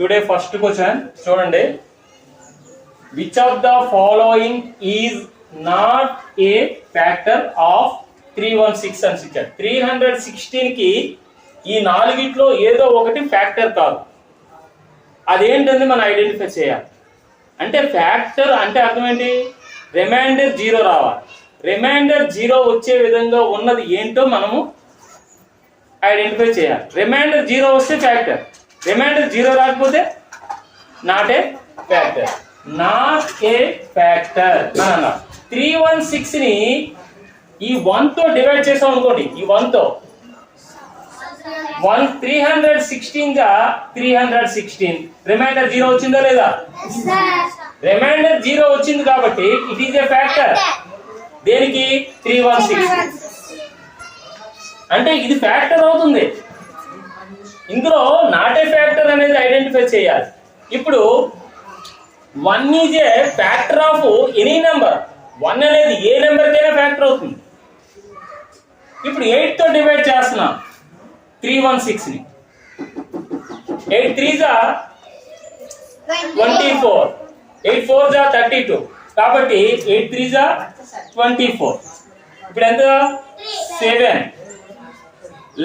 Today first question చూడండి. Which of the following is not a factor of three one six అని ఇచ్చారు three hundred సిక్స్టీన్కి ఈ నాలుగిట్లో ఏదో ఒకటి ఫ్యాక్టర్ కాదు. అదేంటని మనం ఐడెంటిఫై చేయాలి. అంటే ఫ్యాక్టర్ అంటే అర్థం ఏంటి? రిమైండర్ జీరో రావాలి. రిమైండర్ జీరో వచ్చే విధంగా ఉన్నది ఏంటో మనము ఐడెంటిఫై చేయాలి. రిమైండర్ జీరో వస్తే ఫ్యాక్టర్ రిమైండర్ జీరో రాకపోతే not a factor not a factor three one సిక్స్ని ఈ వన్తో డివైడ్ చేసాం అనుకోండి. ఈ వన్తో. One three hundred సిక్స్టీన్గా three hundred sixteen remainder zero వచ్చిందా లేదా? రిమైండర్ జీరో వచ్చింది కాబట్టి ఇట్ ఈస్ ఏ ఫ్యాక్టర్ దేనికి? త్రీ వన్ సిక్స్ అంటే ఇది ఫ్యాక్టర్ అవుతుంది. ఇందులో నాట్ ఏ ఫ్యాక్టర్ అనేది ఐడెంటిఫై చేయాలి. ఇప్పుడు one is a factor of any number one అనేది ఏ నెంబర్కైనా ఫ్యాక్టర్ అవుతుంది. ఇప్పుడు ఎయిట్తో డివైడ్ చేస్తున్నాం. త్రీ వన్ సిక్స్ని ఎయిట్ త్రీ జా ట్వంటీ ఫోర్ ఎయిట్ ఫోర్ జా థర్టీ టూ కాబట్టి ఎయిట్ త్రీ జా ట్వంటీ ఫోర్ ఇప్పుడు ఎంత? సెవెన్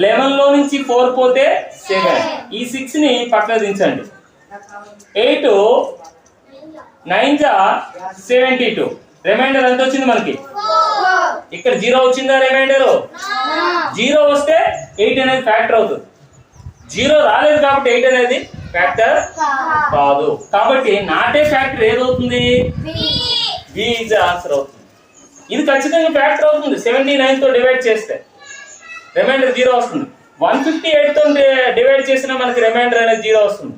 లెవెన్లో నుంచి ఫోర్ పోతే సెవెన్. ఈ సిక్స్ని పక్కన దించండి. ఎయిట్ నైన్ జా సెవెంటీ టూ. రిమైండర్ ఎంత వచ్చింది మనకి? ఇక్కడ జీరో వచ్చిందా రిమైండర్? జీరో వస్తే ఎయిట్ అనేది ఫ్యాక్టర్ అవుతుంది. జీరో రాలేదు కాబట్టి ఎయిట్ అనేది ఫ్యాక్టర్ కాదు. కాబట్టి నాటే ఫ్యాక్టర్ ఏదవుతుంది? బి ఇస్ ఆన్సర్ అవుతుంది. ఇది ఖచ్చితంగా ఫ్యాక్టర్ అవుతుంది. సెవెంటీ నైన్తో డివైడ్ చేస్తే. రిమైండర్ జీరో వస్తుంది. వన్ ఫిఫ్టీ ఎయిట్తో డివైడ్ చేసినా మనకి రిమైండర్ అనేది జీరో వస్తుంది.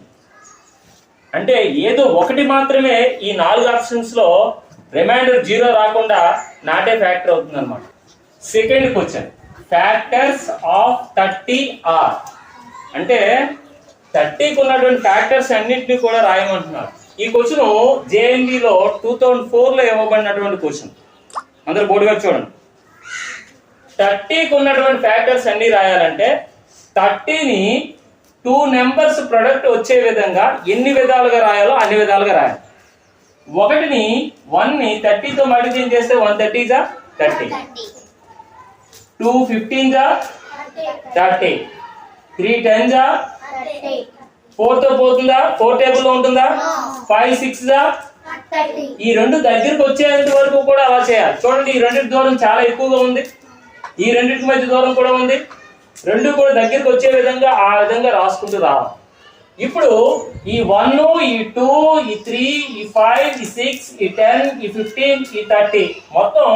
అంటే ఏదో ఒకటి మాత్రమే ఈ నాలుగు ఆప్షన్స్లో రిమైండర్ జీరో రాకుండా నాటే ఫ్యాక్టర్ అవుతుంది అనమాట second question factors of thirty are అంటే థర్టీకి ఉన్నటువంటి ఫ్యాక్టర్స్ అన్నింటినీ కూడా రాయమంటున్నారు. ఈ క్వశ్చన్ జేఎన్బిలో టూ థౌజండ్ ఫోర్లో ఇవ్వబడినటువంటి క్వశ్చన్ అందరు బోర్డు గారు చూడండి. థర్టీకి ఉన్నటువంటి ఫ్యాక్టర్స్ అన్ని రాయాలంటే థర్టీని టూ నెంబర్స్ ప్రొడక్ట్ వచ్చే విధంగా ఎన్ని విధాలుగా రాయాలో అన్ని విధాలుగా రాయాలి. ఒకటిని వన్ని థర్టీతో మల్టిప్లై చేస్తే వన్ థర్టీ జా థర్టీ. టూ ఫిఫ్టీన్ జా థర్టీ. త్రీ టెన్ జా ఫోర్తో పోతుందా? ఫోర్ టేబుల్లో ఉంటుందా ఫైవ్ సిక్స్ జా ఈ రెండు దగ్గరికి వచ్చేంత వరకు కూడా అలా చేయాలి. చూడండి ఈ రెండింటి దూరం చాలా ఎక్కువగా ఉంది. ఈ రెండింటి మధ్య దూరం కూడా ఉంది. రెండు కూడా దగ్గరికి వచ్చే విధంగా ఆ విధంగా రాసుకుంటూ రావాలి ఇప్పుడు ఈ వన్ ఈ టూ ఈ త్రీ ఈ ఫైవ్ ఈ సిక్స్ ఈ టెన్ ఈ ఫిఫ్టీన్ ఈ థర్టీ. మొత్తం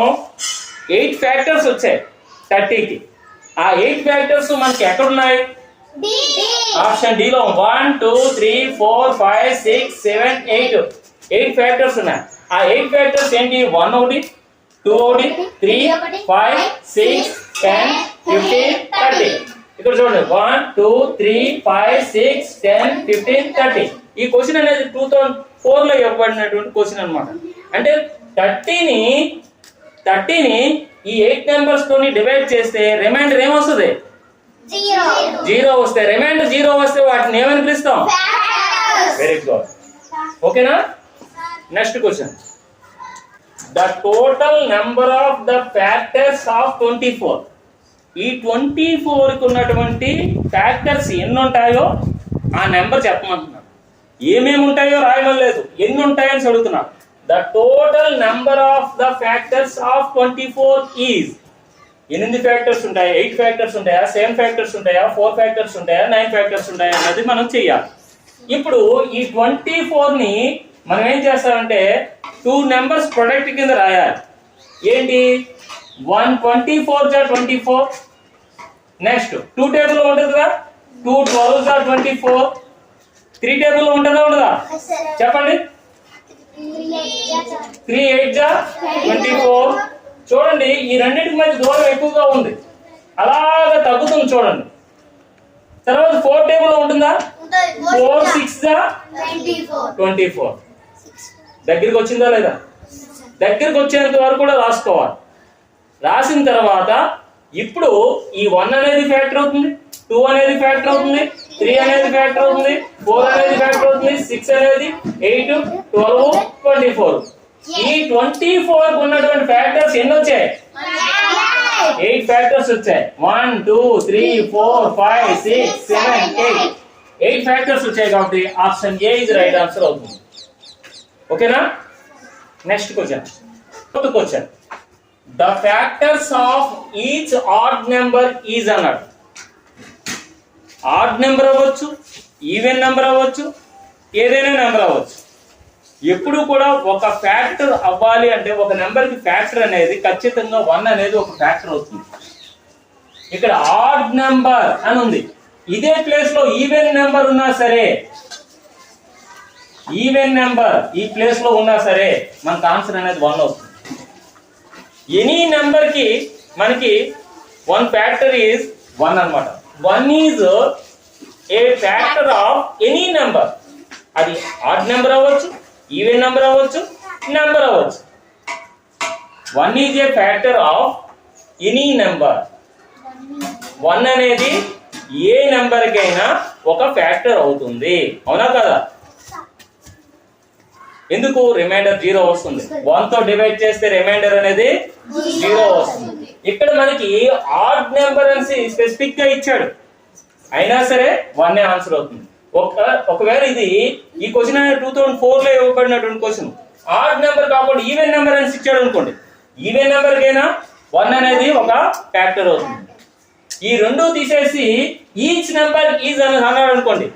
ఎయిట్ ఫ్యాక్టర్స్ వచ్చాయి థర్టీకి. ఆ ఎయిట్ ఫ్యాక్టర్స్ మనకి ఎక్కడున్నాయి? Option డిలో one two three four five six seven eight. Eight factors ఉన్నాయి. ఆ ఎయిట్ ఫ్యాక్టర్స్ ఏంటి? వన్ ఒకటి టూ ఒకటి. Three five six ten fifteen thirty ఇక్కడ చూడండి. One two three five six ten fifteen thirty ఈ క్వశ్చన్ అనేది టూ థౌజండ్ ఫోర్లో ఇవ్వబడినటువంటి క్వశ్చన్ అన్నమాట. అంటే థర్టీని థర్టీని ఈ ఎయిట్ నెంబర్స్ తోని డివైడ్ చేస్తే రిమైండర్ ఏమొస్తుంది జీరో వస్తే రిమైండర్ జీరో వస్తే వాటిని ఏమని పిలుస్తాం? వెరీ గుడ్ ఓకేనా next question the total number of the factors of twenty four ఈ ట్వంటీ ఫోర్కి ఉన్నటువంటి ఫ్యాక్టర్స్ ఎన్ని ఉంటాయో ఆ నెంబర్ చెప్పమంటున్నాను ఏమేమి ఉంటాయో రాయడం లేదు ఎన్ని ఉంటాయని అడుగుతున్నా the total number of the factors of twenty four is ఎనిమిది ఫ్యాక్టర్స్ ఉంటాయా? ఎయిట్ ఫ్యాక్టర్స్ ఉంటాయా? సెవెన్ ఫ్యాక్టర్స్ ఉంటాయా? ఫోర్ ఫ్యాక్టర్స్ ఉంటాయా? నైన్ ఫ్యాక్టర్స్ ఉంటాయా? అన్నది మనం చెయ్యాలి. ఇప్పుడు ఈ ట్వంటీ ఫోర్ని మనం ఏం చేస్తామంటే టూ నెంబర్స్ ప్రొడక్ట్ కింద రాయాలి. ఏంటి? వన్ ట్వంటీ ఫోర్ జా twenty four next two table ఉంటుంది కదా? టూ ట్వెల్వ్ జా ట్వంటీ ఫోర్ త్రీ టేబుల్ ఉంటుందా ఉండదా? చెప్పండి. త్రీ ఎయిట్ జా ట్వంటీ ఫోర్ చూడండి ఈ రెండింటి మధ్య దూరం ఎక్కువగా ఉంది. అలాగా తగ్గుతుంది చూడండి. తర్వాత ఫోర్ టేబుల్ ఉంటుందా? ఫోర్ సిక్స్ జా ట్వంటీ ఫోర్ దగ్గరికి వచ్చిందా లేదా? దగ్గరికి వచ్చేంత వరకు కూడా రాసుకోవాలి. రాసిన తర్వాత ఇప్పుడు ఈ వన్ అనేది ఫ్యాక్టర్ అవుతుంది టూ అనేది ఫ్యాక్టర్ అవుతుంది త్రీ అనేది ఫ్యాక్టర్ అవుతుంది ఫోర్ అనేది ఫ్యాక్టర్ అవుతుంది సిక్స్ అనేది ఎయిట్ ట్వెల్వ్ ట్వంటీ ఫోర్ ఈ ట్వంటీ ఫోర్ ఉన్నటువంటి ఫ్యాక్టర్స్ ఎన్ని వచ్చాయి? ఎయిట్ ఫ్యాక్టర్స్ వచ్చాయి. One two three four five six seven eight eight factors వచ్చాయి కాబట్టి option A is right answer అవుతుంది. ఓకేనా? Next question fourth question the factors of each odd number is అన్నాడు odd number అవ్వచ్చు even number అవ్వచ్చు ఏదైనా number అవ్వచ్చు. ఎప్పుడు కూడా ఒక ఫ్యాక్టర్ అవ్వాలి అంటే ఒక నెంబర్కి ఫ్యాక్టర్ అనేది ఖచ్చితంగా వన్ అనేది ఒక ఫ్యాక్టర్ అవుతుంది. ఇక్కడ ఆడ్ నెంబర్ అని ఉంది. ఇదే ప్లేస్లో ఈవెన్ నెంబర్ ఉన్నా సరే ఈవెన్ నెంబర్ ఈ ప్లేస్లో ఉన్నా సరే మనకు ఆన్సర్ అనేది వన్ అవుతుంది ఎనీ నెంబర్కి మనకి వన్ ఫ్యాక్టర్ ఈజ్ వన్ అన్నమాట. One is a factor of any number అది ఆడ్ నెంబర్ అవ్వచ్చు ఈవెన్ నెంబర్ అవ్వచ్చు నెంబర్ అవ్వచ్చు. One is a factor of any number one అనేది ఏ నెంబర్కైనా ఒక ఫ్యాక్టర్ అవుతుంది. అవునా కదా? ఎందుకు రిమైండర్ జీరో వస్తుంది? వన్తో డివైడ్ చేస్తే రిమైండర్ అనేది జీరో వస్తుంది. ఇక్కడ మనకి ఆడ్ నెంబర్ అని స్పెసిఫిక్గా ఇచ్చాడు. అయినా సరే వన్ ఆన్సర్ అవుతుంది. ఒక ఒకవేళ ఇది ఈ క్వశ్చన్ అనేది టూ థౌసండ్ ఫోర్లో ఇవ్వబడినటువంటి క్వశ్చన్ ఆడ్ నెంబర్ కాకుండా ఈవెన్ నెంబర్ అని ఇచ్చాడు అనుకోండి. ఈవెన్ నెంబర్ కైనా వన్ అనేది ఒక ఫ్యాక్టర్ అవుతుంది. ఈ రెండు తీసేసి ఈచ్ నెంబర్ ఈజ్ అని అన్నాడు అనుకోండి.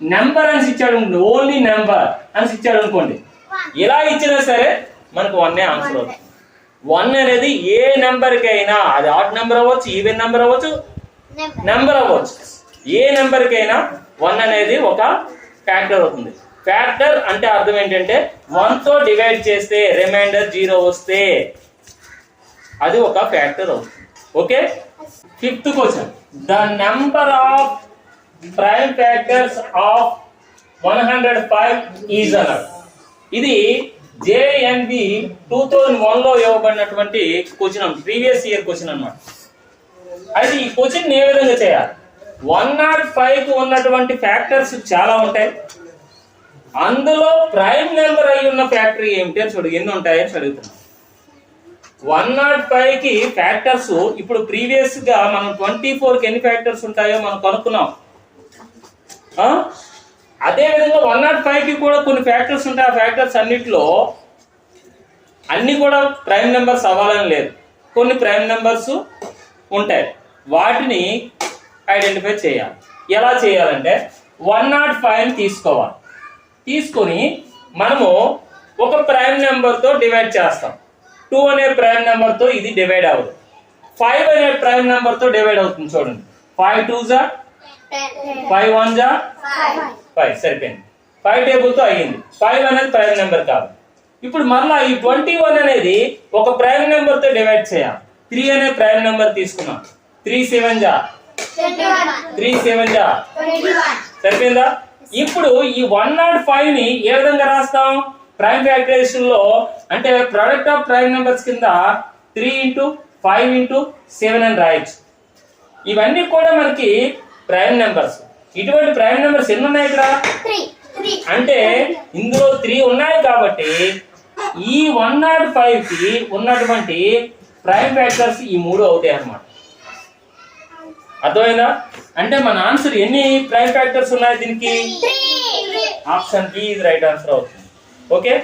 నెంబర్ అని ఇచ్చాడు ఓన్లీ నెంబర్ అని ఇచ్చాడు అనుకోండి. ఇలా ఇచ్చినా సరే మనకు వన్ ఆన్సర్ అవుతుంది. వన్ అనేది ఏ నెంబర్కి అయినా అది ఆడ్ నెంబర్ అవ్వచ్చు ఈవెన్ నెంబర్ అవ్వచ్చు నెంబర్ అవ్వచ్చు. ఏ నెంబర్కైనా వన్ అనేది ఒక ఫ్యాక్టర్ అవుతుంది. ఫ్యాక్టర్ అంటే అర్థం ఏంటంటే వన్తో డివైడ్ చేస్తే రిమైండర్ జీరో వస్తే అది ఒక ఫ్యాక్టర్ అవుతుంది. Okay fifth question the number of prime factors of one hundred five is ఇది జేఎన్బి టూ థౌజండ్ వన్లో ఇవ్వబడినటువంటి క్వశ్చన్ ప్రీవియస్ ఇయర్ క్వశ్చన్ అనమాట అయితే ఈ క్వశ్చన్ ఏ విధంగా చేయాలి? వన్ నాట్ ఫైవ్కి ఉన్నటువంటి ఫ్యాక్టర్స్ చాలా ఉంటాయి. అందులో ప్రైమ్ నెంబర్ అయి ఉన్న ఫ్యాక్టరీ ఏమిటి అని చూడు ఎన్ని ఉంటాయని అడుగుతున్నాం. వన్ నాట్ ఫైవ్కి ఫ్యాక్టర్స్ ఇప్పుడు ప్రీవియస్గా మనం ట్వంటీ ఫోర్కి ఎన్ని ఫ్యాక్టర్స్ ఉంటాయో మనం కనుక్కున్నాం. అదేవిధంగా వన్ నాట్ ఫైవ్కి కూడా కొన్ని ఫ్యాక్టర్స్ ఉంటాయి. ఆ ఫ్యాక్టర్స్ అన్నిటిలో అన్ని కూడా ప్రైమ్ నెంబర్స్ అవ్వాలని లేదు. కొన్ని ప్రైమ్ నెంబర్స్ ఉంటాయి. వాటిని ఐడెంటిఫై చేయాలి. ఎలా చేయాలంటే వన్ నాట్ ఫైవ్ తీసుకోవాలి. తీసుకొని మనము ఒక ప్రైమ్ నెంబర్తో డివైడ్ చేస్తాం. టూ అనే ప్రైమ్ నెంబర్తో ఇది డివైడ్ అవ్వదు. ఫైవ్ అనే ప్రైమ్ నెంబర్తో డివైడ్ అవుతుంది చూడండి. ఫైవ్ టూ జా ఫైవ్ వన్ జా? ఫైవ్ సరిపోయింది. ఫైవ్ టేబుల్తో అయ్యింది. ఫైవ్ అనేది ప్రైమ్ నెంబర్ కాదు. ఇప్పుడు మరలా ఈ ట్వంటీ వన్ అనేది ఒక ప్రైమ్ నెంబర్తో డివైడ్ చేయాలి. త్రీ అనే ప్రైమ్ నెంబర్ తీసుకున్నాం. త్రీ సెవెన్ జా? త్రీ సెవెన్ జా? సరిపోయిందా? ఇప్పుడు ఈ వన్ నాట్ ఫైవ్ని ఏ విధంగా రాస్తాం? ప్రైమ్ ఫ్యాక్టరైజేషన్లో అంటే ప్రొడక్ట్ ఆఫ్ ప్రైమ్ నెంబర్స్ కింద three into five into seven అని రాయొచ్చు. ఇవన్నీ కూడా మనకి ప్రైమ్ నెంబర్స్ ఇటువంటి ప్రైమ్ నెంబర్స్ ఎన్ని ఉన్నాయి ఇక్కడ అంటే ఇందులో త్రీ ఉన్నాయి కాబట్టి ఈ వన్ నాట్ ఫైవ్కి ఉన్నటువంటి ప్రైమ్ ఫ్యాక్టర్స్ ఈ మూడు అవుతాయి అన్నమాట. అర్థమైందా? అంటే మన ఆన్సర్ ఎన్ని ప్రైమ్ ఫ్యాక్టర్స్ ఉన్నాయి దీనికి? ఆప్షన్ బి ఇది రైట్ ఆన్సర్ అవుతుంది. ఓకే